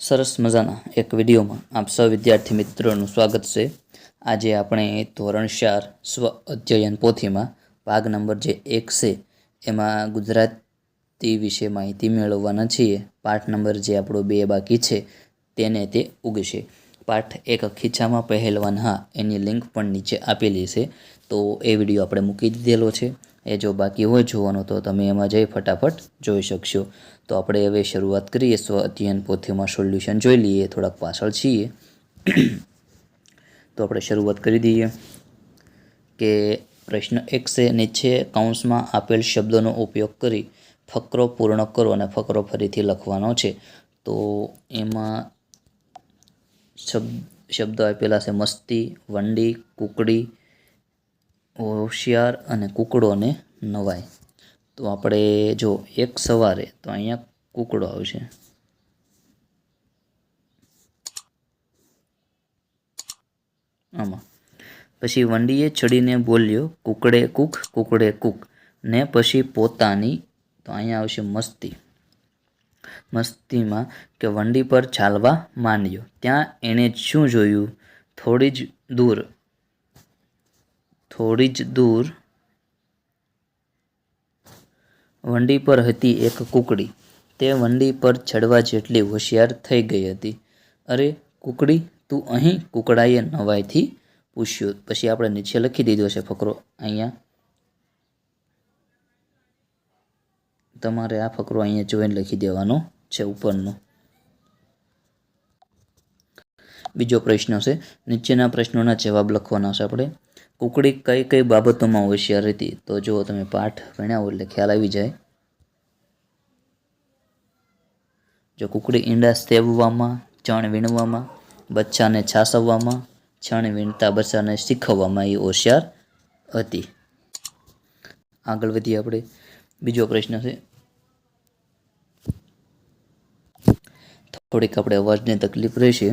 સરસ મજાના એક વિડીયોમાં આપ સૌ વિદ્યાર્થી મિત્રોનું સ્વાગત છે. આજે આપણે ધોરણ ચાર સ્વ અધ્યયન પોથીમાં ભાગ નંબર જે એક છે, એમાં ગુજરાતી વિશે માહિતી મેળવવાના છીએ. પાઠ નંબર જે આપણો બે બાકી છે, તેને તે ઉગશે. પાઠ એક ખીચામાં પહેલવાન હા, એની લિંક પણ નીચે આપેલી છે. તો એ વીડિયો આપણે મૂકી દીધેલો છે. એ જો બાકી હોય જોવાનો, તો તમે એમાં જઈ ફટાફટ જોઈ શકશો. તો આપણે હવે શરૂઆત કરીએ સ્વ અધ્યયન પોથીમાં સોલ્યુશન જોઈ લઈએ, થોડાક પાછળ છીએ. તો આપણે શરૂઆત કરી દઈએ કે પ્રશ્ન એક છે નીચે કૌંસમાં આપેલ શબ્દોનો ઉપયોગ કરી ફકરો પૂર્ણ કરો અને ફકરો ફરીથી લખવાનો છે. તો એમાં શબ્દ શબ્દો આપેલા છે મસ્તી, વંડી, કુકડી હોશિયાર અને કૂકડોને નવાય. તો આપણે જો એક સવારે, તો અહીંયા કુકડો આવશે. આમાં. પછી વંડીએ ચડીને બોલ્યો, કુકડે કુક કુકડે કુક. ને પછી પોતાની, તો અહીંયા આવશે મસ્તી. મસ્તીમાં કે વંડી પર ચાલવા માંડ્યો. ત્યાં એણે શું જોયું? થોડી જ દૂર થોડી જ દૂર વંડી પર હતી એક કુકડી. તે વંડી પર ચડવા જેટલી હોશિયાર થઈ ગઈ હતી. અરે, કુકડી, તું અહીં? કુકડાએ નવાઈથી પૂછ્યું. પછી આપણે નીચે લખી દીધો છે, ફકરો. અહીંયા. તમારે આ ફકરો અહીંયા જોઈને લખી દેવાનો છે, ઉપરનો. બીજો પ્રશ્ન છે, નીચેના પ્રશ્નોના જવાબ લખવાના છે આપણે. કુકડી કઈ કઈ બાબતોમાં હોશિયાર હતી? તો જો તમે પાઠ ભણ્યા હોય એટલે ખ્યાલ આવી જાય. જો કુકડી ઈંડા સેવવામાં, ચણ વીણવામાં, બચ્ચાને છાસવવામાં, છણ વીણતા બચ્ચાને શીખવવામાં એ હોશિયાર હતી. આગળ વધીએ આપણે. બીજો પ્રશ્ન છે. થોડીક આપણે અવાજની તકલીફ રહેશે.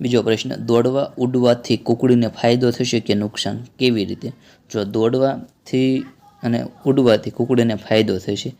બીજો પ્રશ્ન, દોડવા ઉડવાથી કુકડીને ફાયદો થશે કે નુકસાન? કેવી રીતે? જો દોડવાથી અને ઉડવાથી કુકડીને ફાયદો થશે,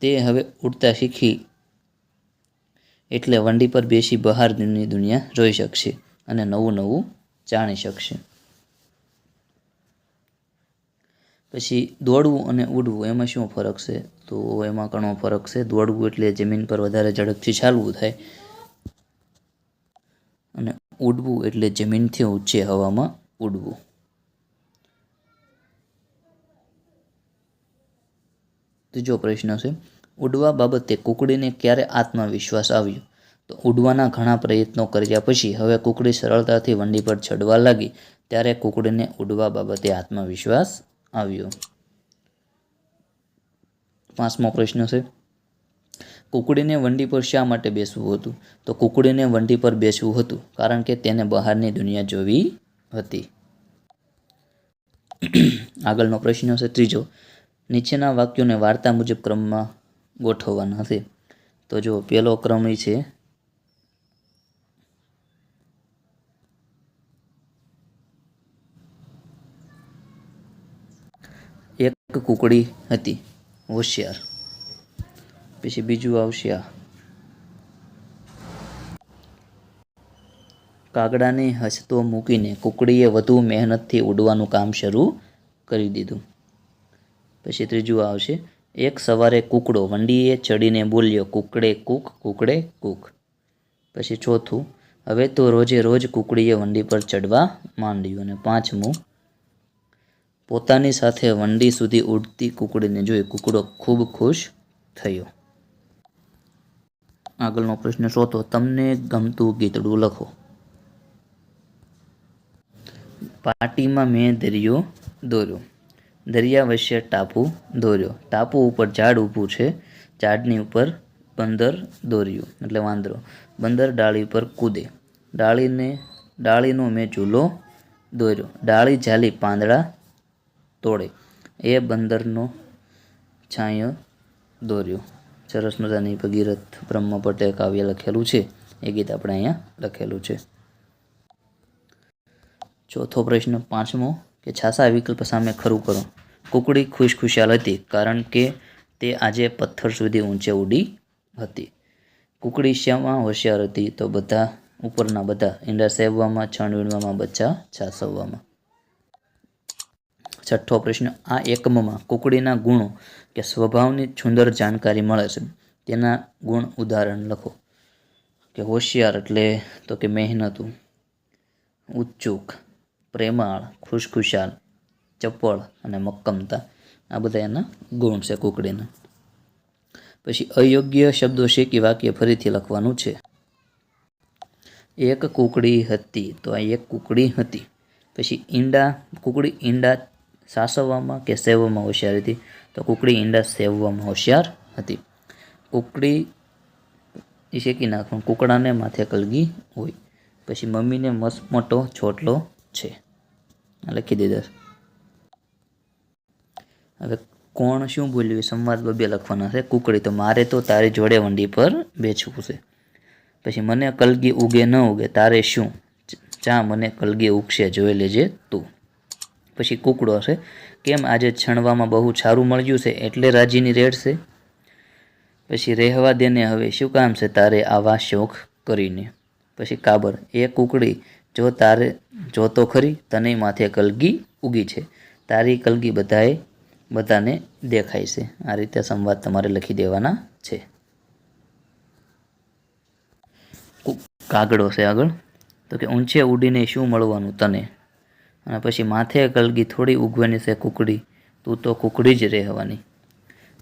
તે હવે ઉડતા શીખી એટલે વંડી પર બેસી બહારની દુનિયા જોઈ શકશે અને નવું નવું જાણી શકશે. પછી, દોડવું અને ઉડવું એમાં શું ફરક છે? તો એમાં ઘણો ફરક છે. દોડવું એટલે જમીન પર વધારે ઝડપથી ચાલવું થાય અને ઉડવું એટલે જમીનથી ઊંચે હવામાં ઉડવું. ત્રીજો પ્રશ્ન છે, ઉડવા બાબતે કુકડીને ક્યારે આત્મવિશ્વાસ આવ્યો? તો ઉડવાના ઘણા પ્રયત્નો કર્યા પછી હવે કુકડી સરળતાથી વંડી પર ચડવા લાગી, ત્યારે કુકડીને ઉડવા બાબતે આત્મવિશ્વાસ આવ્યો. પાંચમો પ્રશ્ન છે કુકડીને વંડી પર શા માટે બેસવું હતું? તો કુકડીને વંડી પર બેસવું હતું કારણ કે તેને બહારની દુનિયા જોવી હતી. આગળનો પ્રશ્ન છે ત્રીજો. નીચેના વાક્યોને વાર્તા મુજબ ક્રમમાં ગોઠવવાના છે તો જો પહેલો ક્રમ છે. એક કુકડી હતી, હોશિયાર. પછી બીજું આવશે આ. કાગડાને હસતો મૂકીને કુકડીએ વધુ મહેનતથી ઉડવાનું કામ શરૂ કરી દીધું. પછી ત્રીજું આવશે, એક સવારે કુકડો, વંડીએ ચડીને બોલ્યો, કુકડે કૂક કુકડે કૂક. પછી ચોથું, હવે તો રોજે રોજ કુકડીએ વંડી પર ચડવા માંડ્યું. અને પાંચમું, પોતાની સાથે વંડી સુધી ઉડતી કુકડીને જોઈ કુકડો ખૂબ ખુશ થયો. આગળનો પ્રશ્ન શોધો તમને ગમતું ગીતડું લખો. પાટીમાં મેં દરિયો દોર્યો. દરિયા વચ્ચે ટાપુ દોર્યો. ટાપુ ઉપર ઝાડ ઊભું છે. ઝાડની ઉપર બંદર દોર્યું. એટલે વાંદરો. બંદર ડાળી પર કૂદે. ડાળીને, ડાળીનો મેં ચૂલો દોર્યો. ડાળી ઝાલી પાંદડા તોડે. એ બંદરનો છાંયો દોર્યો. સરસ મજાની ભગીરથ બ્રહ્મ ભટ્ટે કાવ્ય લખેલું છે. એ ગીત આપણે અહીંયા લખેલું છે. ચોથો પ્રશ્ન પાંચમો કે છાસા વિકલ્પ સામે ખરું કરો. કુકડી ખુશ ખુશાલ હતી કારણ કે તે આજે પથ્થર સુધી ઊંચે ઉડી હતી. કુકડી શ્યામાં હોશિયાર હતી તો બધા ઉપરના બધા ઈંડા સેવવામાં, છણ વીણવામાં, બચ્ચા છાસવવામાં. છઠ્ઠો પ્રશ્ન, આ એકમમાં કુકડીના ગુણો કે સ્વભાવની સુંદર જાણકારી મળે છે. તેના ગુણ ઉદાહરણ લખો. કે હોશિયાર એટલે તો કે મહેનતુ ઉચ્ચુક પ્રેમાળ, ખુશખુશાલ, ચપળ અને મક્કમતા. આ બધા એના ગુણ છે કુકડીના. પછી અયોગ્ય શબ્દો શેકી વાક્ય ફરીથી લખવાનું છે. એક કુકડી હતી તો આ એક કુકડી હતી. પછી ઈંડા, કુકડી ઈંડા સાસવવામાં કે સેવવામાં હોશિયાર હતી? તો કુકડી ઈંડા સેવવામાં હોશિયાર હતી. કુકડી એ શેકી નાખવાનું, કુકડાને માથે કલગી હોય. પછી મમ્મીને મસ્ત મોટો છોટલો છે. લખી દીધા હવે કોણ શું બોલ્યું સંવાદ બબે લખવાના છે? કુકડી, તો મારે તો તારી જોડે વંડી પર બેસવું છે. પછી મને કલગી ઉગે ન ઉગે, તારે શું? ચા મને કલગી ઉગશે, જોઈ લેજે તું. પછી કુકડો છે કેમ? આજે છણવામાં બહુ સારું મળ્યું છે, એટલે રાજીની રેડ છે. પછી રહેવા દેને હવે, શું કામ છે તારે આવા શોખ કરીને? પછી કાબર, એ કુકડી જો તારે જો તો ખરી, તને માથે કલગી ઉગી છે. તારી કલગી બધાએ બધાને દેખાય છે. આ રીતે સંવાદ તમારે લખી દેવાના છે. કાગડો છે આગળ. તો કે ઊંચે ઉડીને શું મળવાનું તને? અને પછી માથે કલગી થોડી ઉગવાની છે કુકડી, તું તો કુકડી જ રહેવાની.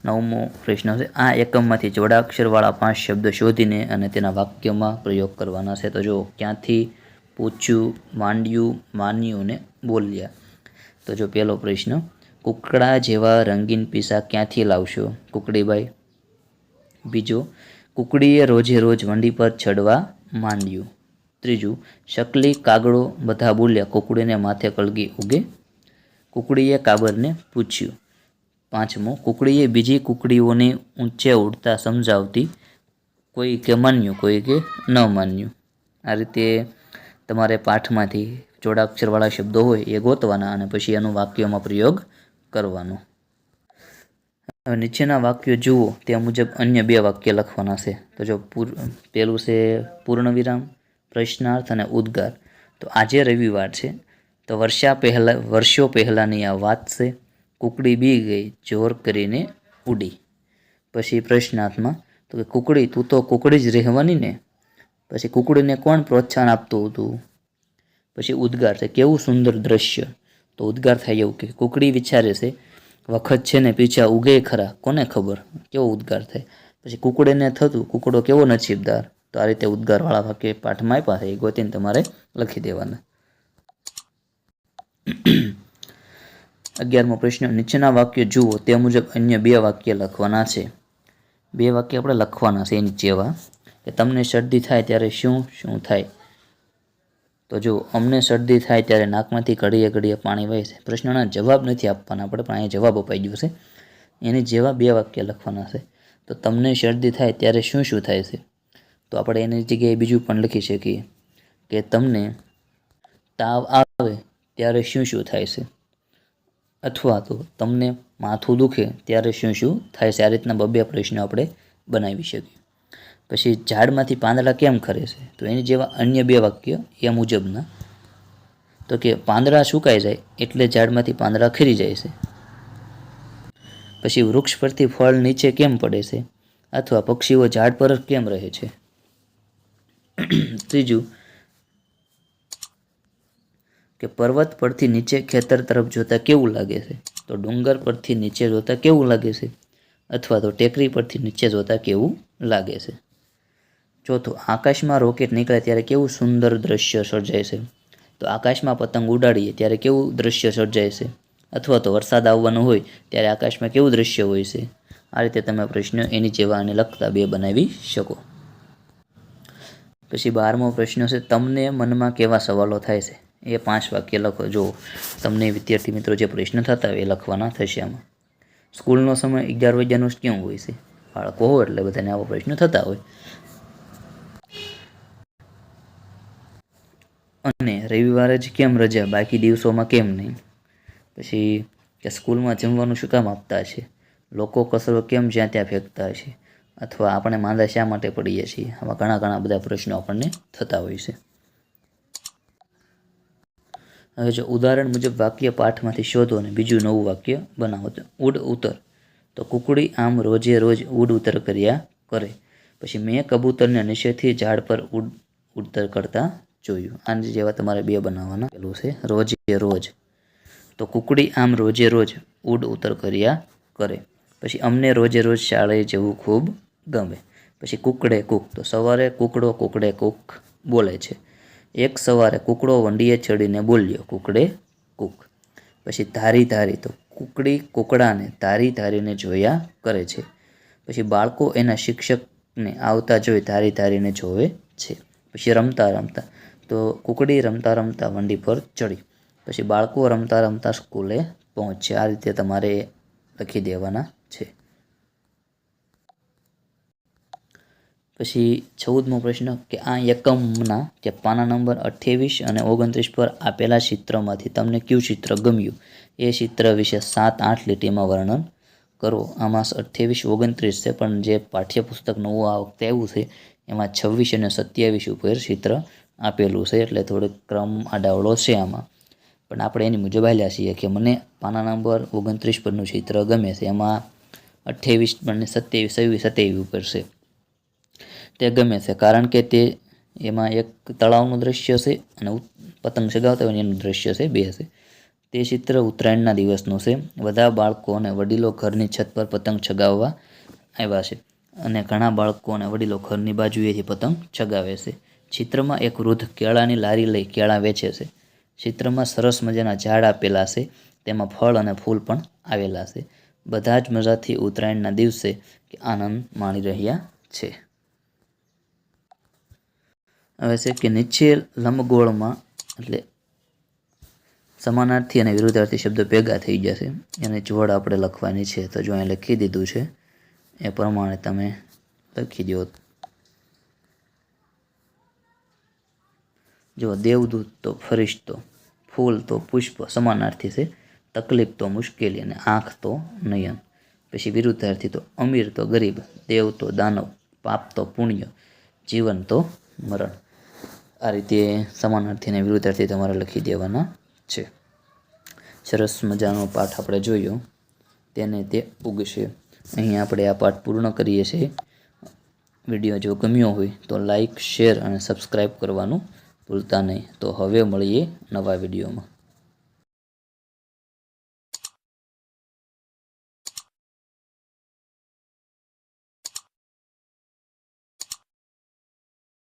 નવમો પ્રશ્ન છે, આ એકમમાંથી જોડાક્ષરવાળા પાંચ શબ્દ શોધીને અને તેના વાક્યમાં પ્રયોગ કરવાના છે. તો જો ક્યાંથી પૂછ્યું, માંડ્યું, માન્યું ને બોલ્યા? તો જો પહેલો પ્રશ્ન, કુકડા જેવા રંગીન પીસા ક્યાંથી લાવશો? કુકડીબાઈ બીજો, કુકડીએ રોજે રોજ વંડી પર ચડવા માંડ્યું. ત્રીજું, શકલી, કાગડો, બધા બોલ્યા કુકડીને માથે કળગી ઉગે. કુકડીએ કાબરને પૂછ્યું. પાંચમો, કુકડીએ બીજી કુકડીઓને ઊંચે ઉડતા સમજાવતી. કોઈ કે માન્યું, કોઈ કે ન માન્યું. આ રીતે તમારે પાઠમાંથી જોડાક્ષરવાળા શબ્દો હોય એ ગોતવાના અને પછી એનો વાક્યોમાં પ્રયોગ કરવાનો. હવે નીચેના વાક્યો જુઓ, તે મુજબ અન્ય બે વાક્ય લખવાના છે. તો જો પૂર પહેલું છે પૂર્ણ વિરામ પ્રશ્નાર્થ અને ઉદ્ગાર. તો આજે રવિવાર છે. તો વર્ષા પહેલાં, વર્ષો પહેલાંની આ વાત છે, કુકડી બી ગઈ, જોર કરીને ઉડી. પછી પ્રશ્નાર્થમાં, તો કે કુકડી, તું તો કુકડી જ રહેવાની ને? પછી કુકડીને કોણ પ્રોત્સાહન આપતું હતું? પછી ઉદ્ગાર છે, કેવું સુંદર દ્રશ્ય. તો ઉદ્ગાર થાય એવું કે કુકડી વિચારે છે, વખત છે ને પીછા ઉગે ખરા, કોને ખબર? કેવો ઉદ્ગાર થાય? પછી કુકડીને થતું, કુકડો કેવો નસીબદાર? તો આ રીતે ઉદ્ગારવાળા વાક્ય પાઠમાં આપ્યા છે. એ ગોતીને તમારે લખી દેવાના. અગિયારમો પ્રશ્ન. નીચેના વાક્ય જુઓ. તે મુજબ અન્ય બે વાક્ય લખવાના છે. બે વાક્ય આપણે લખવાના છે એની જેવા. કે તમને શરદી થાય ત્યારે શું શું થાય? તો જો અમને શરદી થાય ત્યારે નાકમાંથી ઘડીએ ઘડીએ પાણી વહે છે. પ્રશ્નના જવાબ નથી આપવાના આપણે, પણ અહીંયા જવાબ અપાઈ ગયો છે. એની જેવા બે વાક્ય લખવાના છે. તો તમને શરદી થાય ત્યારે શું શું થાય છે? તો આપણે એની જગ્યાએ બીજું પણ લખી શકીએ કે તમને તાવ આવે ત્યારે શું શું થાય છે? અથવા તો તમને માથું દુખે ત્યારે શું શું થાય છે? આ રીતના બબે પ્રશ્નો આપણે બનાવી શકીએ. પછી ઝાડમાંથી પાંદડા કેમ ખરે છે? તો એની જેવા અન્ય બે વાક્ય એ મુજબના. તો કે પાંદડા સુકાઈ જાય એટલે ઝાડમાંથી પાંદડા ખરી જાય છે. પછી વૃક્ષ પરથી ફળ નીચે કેમ પડે છે? અથવા પક્ષીઓ ઝાડ પર કેમ રહે છે? ત્રીજું, કે પર્વત પરથી નીચે ખેતર તરફ જોતા કેવું લાગે છે? તો ડુંગર પરથી નીચે જોતા કેવું લાગે છે? અથવા તો ટેકરી પરથી નીચે જોતા કેવું લાગે છે? ચોથું, આકાશમાં રોકેટ નીકળે ત્યારે કેવું સુંદર દ્રશ્ય સર્જાય છે? તો આકાશમાં પતંગ ઉડાડીએ ત્યારે કેવું દ્રશ્ય સર્જાય છે? અથવા તો વરસાદ આવવાનો હોય ત્યારે આકાશમાં કેવું દ્રશ્ય હોય છે? આ રીતે તમે પ્રશ્ન એની જેવા અને લખતા બે બનાવી શકો. પછી બારમો પ્રશ્ન છે, તમને મનમાં કેવા સવાલો થાય છે? એ પાંચ વાક્ય લખો. જો તમને વિદ્યાર્થી મિત્રો જે પ્રશ્ન થતા હોય એ લખવાના થશે આમાં. સ્કૂલનો સમય અગિયાર વાગ્યાનો કેમ હોય છે? બાળકો હોય એટલે બધાને આવા પ્રશ્નો થતા હોય. અને રવિવારે જ કેમ રજા? બાકી દિવસોમાં કેમ નહીં? પછી કે સ્કૂલમાં જમવાનું શું કામ આપતા છે લોકો કચરો કેમ જ્યાં ત્યાં ફેંકતા છે અથવા આપણે માંદા શા માટે પડીએ છીએ? આવા ઘણા ઘણા બધા પ્રશ્નો આપણને થતા હોય છે. હવે જો ઉદાહરણ મુજબ વાક્ય પાઠમાંથી શોધો અને બીજું નવું વાક્ય બનાવો તો ઉડ ઉતર. તો કુકડી આમ રોજે રોજ ઉડ ઉતર કર્યા કરે. પછી મેં કબૂતરને નિશેથી ઝાડ પર ઉડ ઉડતર કરતા જોયું. આની જેવા તમારે બે બનાવવાના પેલું છે, રોજે રોજ. તો કુકડી આમ રોજે રોજ ઉડ ઉતર કર્યા કરે. પછી અમને રોજે રોજ શાળાએ જવું ખૂબ ગમે. પછી કુકડે કૂક. તો સવારે કુકડો, કુકડે કૂક બોલે છે. એક સવારે કુકડો વંડીએ ચડીને બોલ્યો, કુકડે કૂક. પછી ધારી ધારી તો કુકડી કુકડાને ધારી ધારીને જોયા કરે છે. પછી બાળકો એના શિક્ષકને આવતા જોઈ ધારી ધારીને જોવે છે. પછી રમતા રમતા તો કુકડી રમતા રમતા વંડી પર ચડી. પછી બાળકો રમતા રમતા સ્કૂલે પહોંચે આ રીતે તમારે લખી દેવાના છે પછી ચૌદમો પ્રશ્ન કે આ એકમના કે પાના નંબર અઠ્યાવીસ અને ઓગણત્રીસ પર આપેલા ચિત્રમાંથી તમને કયું ચિત્ર ગમ્યું? એ ચિત્ર વિશે સાત આઠ લીટીમાં વર્ણન કરો. આમાં અઠ્યાવીસ ઓગણત્રીસ છે, પણ જે પાઠ્યપુસ્તક નવું આ વખતે આવ્યું છે, એમાં છવ્વીસ અને સત્યાવીસ ઉપર ચિત્ર આપેલું છે, એટલે થોડોક ક્રમ આડાવડો છે આમાં. પણ આપણે એની મુજબ હાલ્યા છીએ કે મને પાના નંબર ઓગણત્રીસ પરનું ચિત્ર ગમે છે. એમાં અઠ્યાવીસ અને સત્યાવીસ, છવ્વીસ, સત્યાવીસ ઉપર છે. તે ગમે છે, કારણ કે તે એમાં એક તળાવનું દ્રશ્ય છે અને પતંગ ચગાવતા હોય એનું દ્રશ્ય છે, બે છે. તે ચિત્ર ઉત્તરાયણના દિવસનું છે. બધા બાળકો અને વડીલો ઘરની છત પર પતંગ ચગાવવા આવ્યા છે અને ઘણા બાળકો અને વડીલો ઘરની બાજુએથી પતંગ ચગાવે છે. ચિત્રમાં એક વૃદ્ધ કેળાની લારી લઈ કેળા વેચે છે. ચિત્રમાં સરસ મજાના ઝાડ આપેલા છે. તેમાં ફળ અને ફૂલ પણ આવેલા છે. બધા જ મજાથી ઉત્તરાયણના દિવસે આનંદ માણી રહ્યા છે. હવે છે કે નીચે લંબગોળમાં, એટલે સમાનાર્થી અને વિરુદ્ધાર્થી શબ્દો ભેગા થઈ જશે એની જોડ આપણે લખવાની છે. તો જો અહીં લખી દીધું છે, એ પ્રમાણે તમે લખી દો. જો દેવદૂત તો ફરિશ્તો ફૂલ તો પુષ્પ, સમાનાર્થી છે. તકલીફ તો મુશ્કેલી અને આંખ તો નયન. પછી વિરુદ્ધાર્થી તો અમીર તો ગરીબ, દેવ તો દાનવ, પાપ તો પુણ્ય, જીવન તો મરણ. આ રીતે સમાનાર્થી અને વિરુદ્ધાર્થી તમારે લખી દેવાના છે. સરસ મજાનો પાઠ આપણે જોયો. તેને તે ઉગશે. અહીં આપણે આ પાઠ પૂર્ણ કરીએ છીએ. વીડિયો જો ગમ્યો હોય તો લાઈક, શેર અને સબસ્ક્રાઈબ કરવાનું ભૂલતા નહીં. તો હવે મળીએ નવા વિડીયોમાં.